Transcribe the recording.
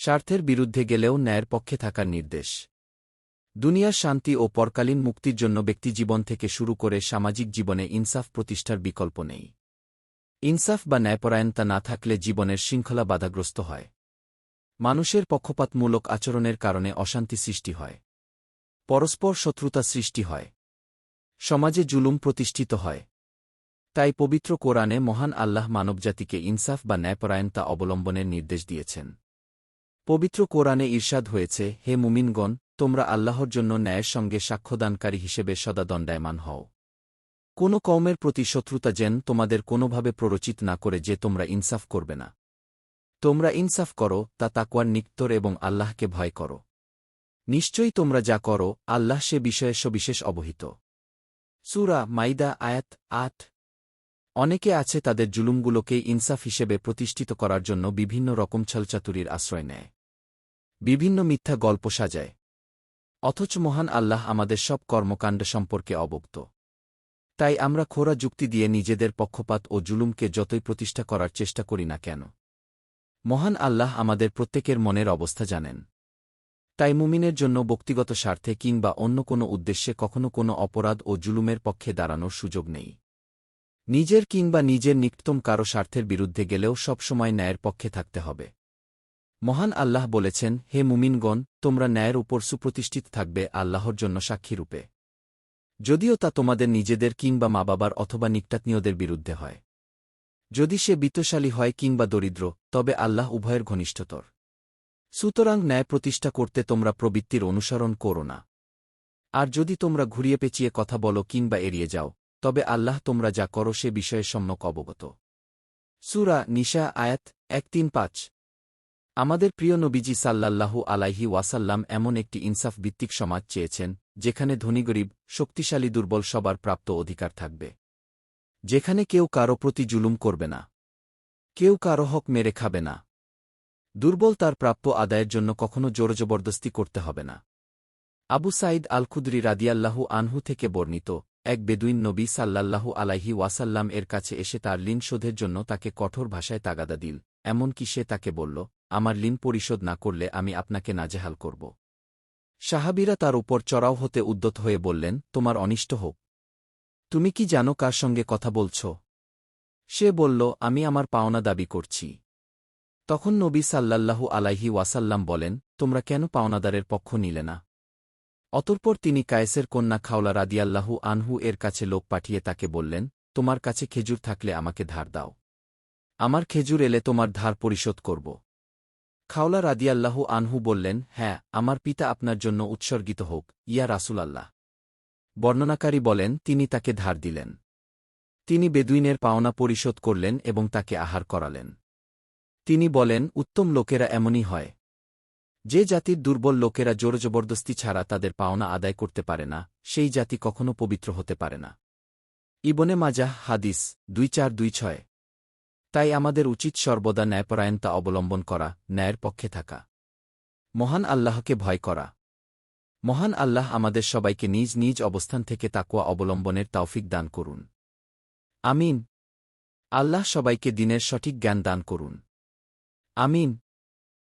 স্বার্থের বিরুদ্ধে গেলেও ন্যায়ের পক্ষে থাকার নির্দেশ। দুনিয়ার শান্তি ও পরকালীন মুক্তির জন্য ব্যক্তিজীবন থেকে শুরু করে সামাজিক জীবনে ইনসাফ প্রতিষ্ঠার বিকল্প নেই। ইনসাফ বা ন্যায়পরায়ণতা না থাকলে জীবনের শৃঙ্খলা বাধাগ্রস্ত হয়। মানুষের পক্ষপাতমূলক আচরণের কারণে অশান্তি সৃষ্টি হয়। পরস্পর শত্রুতা সৃষ্টি হয়। সমাজে জুলুম প্রতিষ্ঠিত হয়। তাই পবিত্র কোরআনে মহান আল্লাহ মানবজাতিকে ইনসাফ বা ন্যায়পরায়ণতা অবলম্বনের নির্দেশ দিয়েছেন। পবিত্র কোরআনে ঈর্ষাদ হয়েছে, হে মুমিনগণ, তোমরা আল্লাহর জন্য ন্যায়ের সঙ্গে সাক্ষ্যদানকারী হিসেবে সদা দণ্ডায়মান হও। কোনো কওমের প্রতি শত্রুতা যেন তোমাদের কোনোভাবে প্ররোচিত না করে যে তোমরা ইনসাফ করবে না। তোমরা ইনসাফ করো, তা তাকুয়ার নিক্তর এবং আল্লাহকে ভয় করো। নিশ্চয়ই তোমরা যা করো, আল্লাহ সে বিষয়ে সবিশেষ অবহিত। সুরা মাইদা, আয়াত আট। অনেকে আছে তাদের জুলুমগুলোকে ইনসাফ হিসেবে প্রতিষ্ঠিত করার জন্য বিভিন্ন রকম ছলচাতুরির আশ্রয় নেয়। বিভিন্ন মিথ্যা গল্প সাজায়। অথচ মহান আল্লাহ আমাদের সব কর্মকাণ্ড সম্পর্কে অবক্ত তাই আমরা খোরা যুক্তি দিয়ে নিজেদের পক্ষপাত ও জুলুমকে যতই প্রতিষ্ঠা করার চেষ্টা করি না কেন। মহান আল্লাহ আমাদের প্রত্যেকের মনের অবস্থা জানেন। তাই মুমিনের জন্য ব্যক্তিগত স্বার্থে কিংবা অন্য কোনো উদ্দেশ্যে কখনো কোনো অপরাধ ও জুলুমের পক্ষে দাঁড়ানোর সুযোগ নেই। নিজের কিংবা নিজের নিকটতম কারও স্বার্থের বিরুদ্ধে গেলেও সবসময় ন্যায়ের পক্ষে থাকতে হবে। মহান আল্লাহ বলেছেন, হে মুমিনগণ, তোমরা ন্যায়ের উপর সুপ্রতিষ্ঠিত থাকবে আল্লাহর জন্য সাক্ষীরূপে যদিও তা তোমাদের নিজেদের কিংবা মা বাবার অথবা নিকটাত্মীয়দের বিরুদ্ধে হয়। যদি সে বিত্তশালী হয় কিংবা দরিদ্র, তবে আল্লাহ উভয়ের ঘনিষ্ঠতর। সুতরাং ন্যায় প্রতিষ্ঠা করতে তোমরা প্রবৃত্তির অনুসরণ করো না। আর যদি তোমরা ঘুরিয়ে পেঁচিয়ে কথা বলো কিংবা এড়িয়ে যাও তবে আল্লাহ তোমরা যা করো সে বিষয়ে সম্যক অবগত। সুরা নিশা আয়াত এক তিন পাঁচ। আমাদের প্রিয় নবীজি সাল্লাল্লাহু আলাইহি ওয়াসাল্লাম এমন একটি ইনসাফ ভিত্তিক সমাজ চেয়েছেন, যেখানে ধনী গরিব শক্তিশালী, দুর্বল সবার প্রাপ্ত অধিকার থাকবে। যেখানে কেউ কারও প্রতি জুলুম করবে না। কেউ কারও হক মেরে খাবে না। দুর্বল তার প্রাপ্য আদায়ের জন্য কখনো জোরজবরদস্তি করতে হবে না। আবু সাইদ আল খুদরি রাদিয়াল্লাহু আনহু থেকে বর্ণিত এক বেদুইন নবী সাল্লাল্লাহু আলাইহি ওয়াসাল্লাম এর কাছে এসে তার লিন শোধের জন্য তাকে কঠোর ভাষায় তাগাদা দিল, এমনকি সে তাকে বলল, আমার লিন পরিশোধ না করলে আমি আপনাকে নাজেহাল করব। সাহাবিরা তার উপর চড়াও হতে উদ্যত হয়ে বললেন, তোমার অনিষ্ট হোক। তুমি কি জানো কার সঙ্গে কথা বলছ? সে বলল, আমি আমার পাওনা দাবি করছি। তখন নবী সাল্লাল্লাহু আলাইহি ওয়াসাল্লাম বলেন, তোমরা কেন পাওনাদারের পক্ষ নিলে না? অতঃপর তিনি কায়েসের কন্যা খাওলা রাদিয়াল্লাহু আনহু এর কাছে লোক পাঠিয়ে তাকে বললেন, তোমার কাছে খেজুর থাকলে আমাকে ধার দাও। আমার খেজুর এলে তোমার ধার পরিশোধ করব। খাওলা রাদিয়াল্লাহু আনহু বললেন হ্যাঁ আমার পিতা আপনার জন্য উৎসর্গিত হোক, ইয়া রাসুলাল্লাহ। বর্ণনাকারী বলেন, তিনি তাকে ধার দিলেন। তিনি বেদুইনের পাওনা পরিশোধ করলেন এবং তাকে আহার করালেন। তিনি বলেন, উত্তম লোকেরা এমনই হয়। যে জাতির দুর্বল লোকেরা জোরজবরদস্তি ছাড়া তাদের পাওনা আদায় করতে পারে না, সেই জাতি কখনো পবিত্র হতে পারে না। ইবনে মাজাহ হাদিস দুই চার দুই ছয়। তাই আমাদের উচিত সর্বদা ন্যায়পরায়ণতা অবলম্বন করা, ন্যায়ের পক্ষে থাকা। মহান আল্লাহকে ভয় করা। মহান আল্লাহ আমাদের সবাইকে নিজ নিজ অবস্থান থেকে তাকুয়া অবলম্বনের তৌফিক দান করুন। আমিন। আল্লাহ সবাইকে দিনের সঠিক জ্ঞান দান করুন। আমিন।